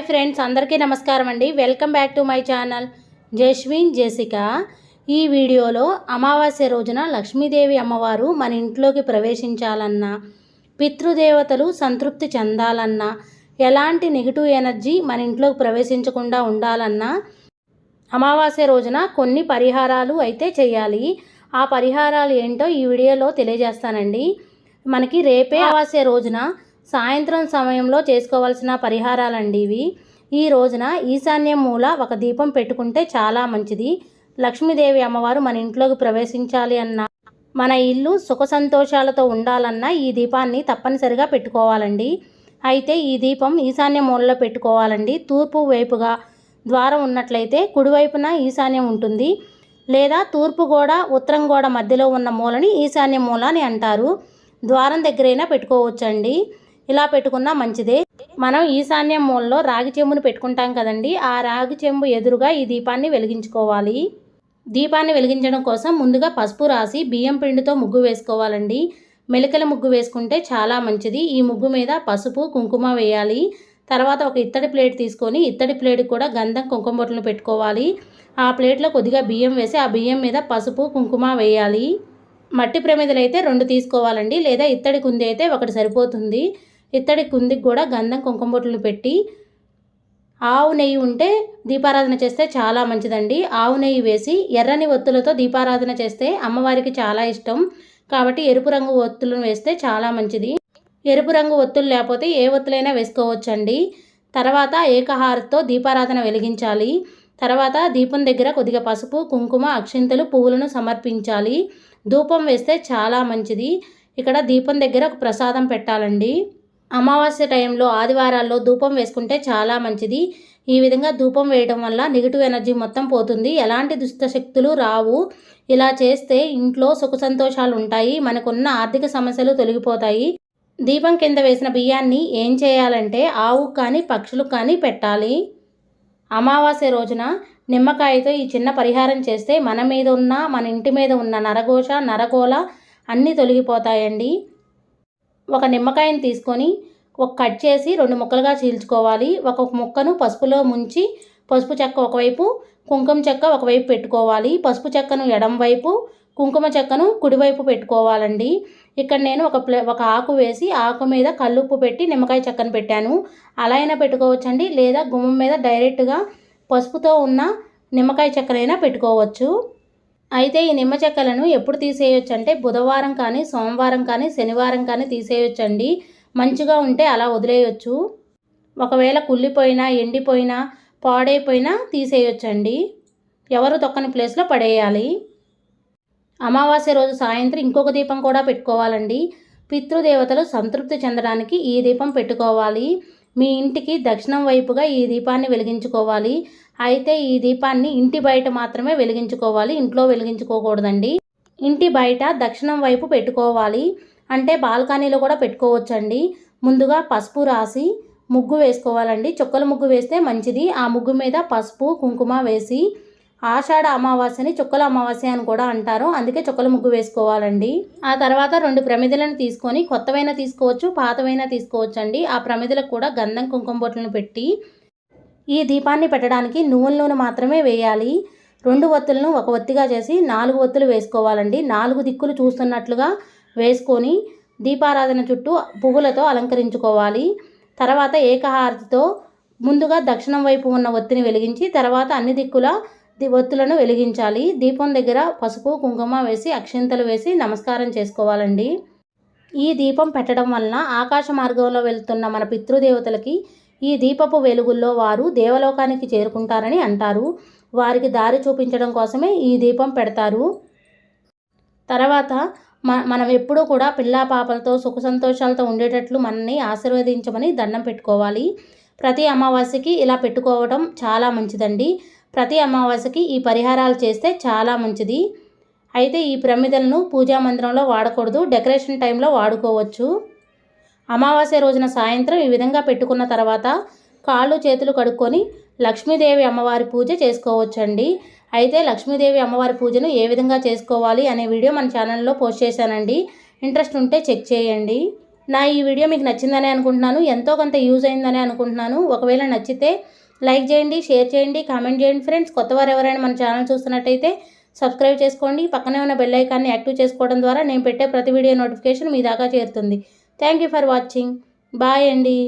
Hi friends అందరికీ నమస్కారం అండి. Welcome back to my channel. Jaswin Jessica ఈ వీడియోలో అమావాస్య రోజున లక్ష్మీదేవి అమ్మవారు మన ఇంట్లోకి ప్రవేశించాలన్నా పితృదేవతలు సంతృప్తి చెందాలన్నా ఎలాంటి నెగిటివ్ ఎనర్జీ మన ఇంట్లోకి ప్రవేశించకుండా ఉండాలన్నా అమావాస్య రోజున కొన్ని పరిహారాలు అయితే చేయాలి. ఆ పరిహారాలు ఏంటో ఈ వీడియోలో తెలియజేస్తానండి. మనకి రేపే అమావాస్య రోజున సాయంత్రం సమయంలో చేసుకోవాల్సిన పరిహారాలండి ఇవి ఈ రోజున ఈశాన్యం మూల ఒక దీపం పెట్టుకుంటే చాలా మంచిది. లక్ష్మీదేవి అమ్మవారు మన ఇంట్లోకి ప్రవేశించాలి అన్న మన ఇల్లు సుఖ సంతోషాలతో ఉండాలన్నా ఈ దీపాన్ని తప్పనిసరిగా పెట్టుకోవాలండి. అయితే ఈ దీపం ఈశాన్య మూలలో పెట్టుకోవాలండి. తూర్పు వైపుగా ద్వారం ఉన్నట్లయితే కుడివైపున ఈశాన్యం ఉంటుంది. లేదా తూర్పు గోడ ఉత్తరం గోడ మధ్యలో ఉన్న మూలని ఈశాన్య మూల అని అంటారు. ద్వారం దగ్గరైనా పెట్టుకోవచ్చండి. ఇలా పెట్టుకున్నా మంచిదే. మనం ఈశాన్యం మూలలో రాగి చెంబును పెట్టుకుంటాం కదండి. ఆ రాగి చెంబు ఎదురుగా ఈ దీపాన్ని వెలిగించుకోవాలి. దీపాన్ని వెలిగించడం కోసం ముందుగా పసుపు రాసి బియ్యం పిండితో ముగ్గు వేసుకోవాలండి. మెలికల ముగ్గు వేసుకుంటే చాలా మంచిది. ఈ ముగ్గు మీద పసుపు కుంకుమ వేయాలి. తర్వాత ఒక ఇత్తడి ప్లేట్ తీసుకొని ఇత్తడి ప్లేట్ కూడా గంధం కుంకుమ బొట్టలు పెట్టుకోవాలి. ఆ ప్లేట్లో కొద్దిగా బియ్యం వేసి ఆ బియ్యం మీద పసుపు కుంకుమ వేయాలి. మట్టి ప్రమిదలు అయితే రెండు తీసుకోవాలండి. లేదా ఇత్తడి కుంది అయితే ఒకటి సరిపోతుంది. ఇత్తడి కుందికి కూడా గంధం కుంకుమ బొట్లు పెట్టి ఆవు నెయ్యి ఉంటే దీపారాధన చేస్తే చాలా మంచిదండి. ఆవు నెయ్యి వేసి ఎర్రని ఒత్తులతో దీపారాధన చేస్తే అమ్మవారికి చాలా ఇష్టం. కాబట్టి ఎరుపు రంగు ఒత్తులను వేస్తే చాలా మంచిది. ఎరుపు రంగు ఒత్తులు లేకపోతే ఏ ఒత్తులైనా వేసుకోవచ్చండి. తర్వాత ఏకహారతో దీపారాధన వెలిగించాలి. తర్వాత దీపం దగ్గర కొద్దిగా పసుపు కుంకుమ అక్షింతలు పువ్వులను సమర్పించాలి. ధూపం వేస్తే చాలా మంచిది. ఇక్కడ దీపం దగ్గర ఒక ప్రసాదం పెట్టాలండి. అమావాస్య టైంలో ఆదివారాల్లో ధూపం వేసుకుంటే చాలా మంచిది. ఈ విధంగా ధూపం వేయడం వల్ల నెగిటివ్ ఎనర్జీ మొత్తం పోతుంది. ఎలాంటి దుష్ట శక్తులు రావు. ఇలా చేస్తే ఇంట్లో సుఖ సంతోషాలు ఉంటాయి. మనకున్న ఆర్థిక సమస్యలు తొలగిపోతాయి. దీపం కింద వేసిన బియ్యాన్ని ఏం చేయాలంటే ఆవు కానీ పక్షులకు కానీ పెట్టాలి. అమావాస్య రోజున నిమ్మకాయతో ఈ చిన్న పరిహారం చేస్తే మన మీద ఉన్న మన ఇంటి మీద ఉన్న నరఘోష నరగోళ అన్నీ తొలగిపోతాయండి. ఒక నిమ్మకాయని తీసుకొని ఒక కట్ చేసి రెండు ముక్కలుగా చీల్చుకోవాలి. ఒక ముక్కను పసుపులో ముంచి పసుపు చెక్క ఒకవైపు కుంకుమ చెక్క ఒకవైపు పెట్టుకోవాలి. పసుపు చెక్కను ఎడం వైపు కుంకుమ చెక్కను కుడివైపు పెట్టుకోవాలండి. ఇక్కడ నేను ఒక ప్లే ఒక ఆకు వేసి ఆకు మీద కల్లుప్పు పెట్టి నిమ్మకాయ చెక్కను పెట్టాను. అలా అయినా పెట్టుకోవచ్చండి లేదా గుమ్మం మీద డైరెక్ట్గా పసుపుతో ఉన్న నిమ్మకాయ చెక్కనైనా పెట్టుకోవచ్చు. అయితే ఈ నిమ్మ చెక్కలను ఎప్పుడు తీసేయొచ్చు అంటే బుధవారం కానీ సోమవారం కానీ శనివారం కానీ తీసేయొచ్చండి. మంచిగా ఉంటే అలా వదిలేయొచ్చు. ఒకవేళ కుళ్ళిపోయినా ఎండిపోయినా పాడైపోయినా తీసేయొచ్చండి. ఎవరు తొక్కని ప్లేస్లో పడేయాలి? అమావాస్య రోజు సాయంత్రం ఇంకొక దీపం కూడా పెట్టుకోవాలండి. పితృదేవతలు సంతృప్తి చెందడానికి ఈ దీపం పెట్టుకోవాలి. మీ ఇంటికి దక్షిణం వైపుగా ఈ దీపాన్ని వెలిగించుకోవాలి. అయితే ఈ దీపాన్ని ఇంటి బయట మాత్రమే వెలిగించుకోవాలి. ఇంట్లో వెలిగించుకోకూడదండి. ఇంటి బయట దక్షిణం వైపు పెట్టుకోవాలి. అంటే బాల్కనీలో కూడా పెట్టుకోవచ్చండి. ముందుగా పసుపు రాసి ముగ్గు వేసుకోవాలండి. చుక్కల ముగ్గు వేస్తే మంచిది. ఆ ముగ్గు మీద పసుపు కుంకుమ వేసి ఆషాఢ అమావాస్యని చుక్కల అమావాస్య అని కూడా అంటారు. అందుకే చుక్కల ముగ్గు వేసుకోవాలండి. ఆ తర్వాత రెండు ప్రమిదలను తీసుకొని కొత్తవైనా తీసుకోవచ్చు పాతవైనా తీసుకోవచ్చు అండి ఆ ప్రమిదలకు కూడా గంధం కుంకుమ బొట్లను పెట్టి ఈ దీపాన్ని పెట్టడానికి నువ్వుల నూనె మాత్రమే వేయాలి. రెండు ఒత్తులను ఒక ఒత్తిగా చేసి నాలుగు ఒత్తులు వేసుకోవాలండి. నాలుగు దిక్కులు చూస్తున్నట్లుగా వేసుకొని దీపారాధన చుట్టూ పువ్వులతో అలంకరించుకోవాలి. తర్వాత ఏకహారతితో ముందుగా దక్షిణం వైపు ఉన్న ఒత్తిని వెలిగించి తర్వాత అన్ని దిక్కుల ఒత్తులను వెలిగించాలి. దీపం దగ్గర పసుపు కుంకుమ వేసి అక్షింతలు వేసి నమస్కారం చేసుకోవాలండి. ఈ దీపం పెట్టడం వలన ఆకాశ మార్గంలో వెళ్తున్న మన పితృదేవతలకి ఈ దీపపు వెలుగుల్లో వారు దేవలోకానికి చేరుకుంటారని అంటారు. వారికి దారి చూపించడం కోసమే ఈ దీపం పెడతారు. తర్వాత మనం ఎప్పుడూ కూడా పిల్లా పాపలతో సుఖ సంతోషాలతో ఉండేటట్లు మనల్ని ఆశీర్వదించమని దండం పెట్టుకోవాలి. ప్రతి అమావాస్యకి ఇలా పెట్టుకోవడం చాలా మంచిదండి. ప్రతి అమావాస్యకి ఈ పరిహారాలు చేస్తే చాలా మంచిది. అయితే ఈ ప్రమిదలను పూజా మందిరంలో వాడకూడదు డెకరేషన్ టైంలో వాడుకోవచ్చు. అమావాస్య రోజున సాయంత్రం ఈ విధంగా పెట్టుకున్న తర్వాత కాళ్ళు చేతులు కడుక్కొని లక్ష్మీదేవి అమ్మవారి పూజ చేసుకోవచ్చండి. అయితే లక్ష్మీదేవి అమ్మవారి పూజను ఏ విధంగా చేసుకోవాలి అనే వీడియో మన ఛానల్లో పోస్ట్ చేశానండి. ఇంట్రెస్ట్ ఉంటే చెక్ చేయండి. నా ఈ వీడియో మీకు నచ్చిందని అనుకుంటున్నాను ఎంతో కొంత యూజ్ అయిందని అనుకుంటున్నాను. ఒకవేళ నచ్చితే లైక్ చేయండి షేర్ చేయండి కామెంట్ చేయండి ఫ్రెండ్స్. కొత్త వారు ఎవరైనా మన ఛానల్ చూస్తున్నట్టయితే సబ్స్క్రైబ్ చేసుకోండి. పక్కనే ఉన్న బెల్ ఐకాన్ని యాక్టివ్ చేసుకోవడం ద్వారా నేను పెట్టే ప్రతి వీడియో నోటిఫికేషన్ మీ దాకా చేరుతుంది. Thank you for watching. Bye అండి.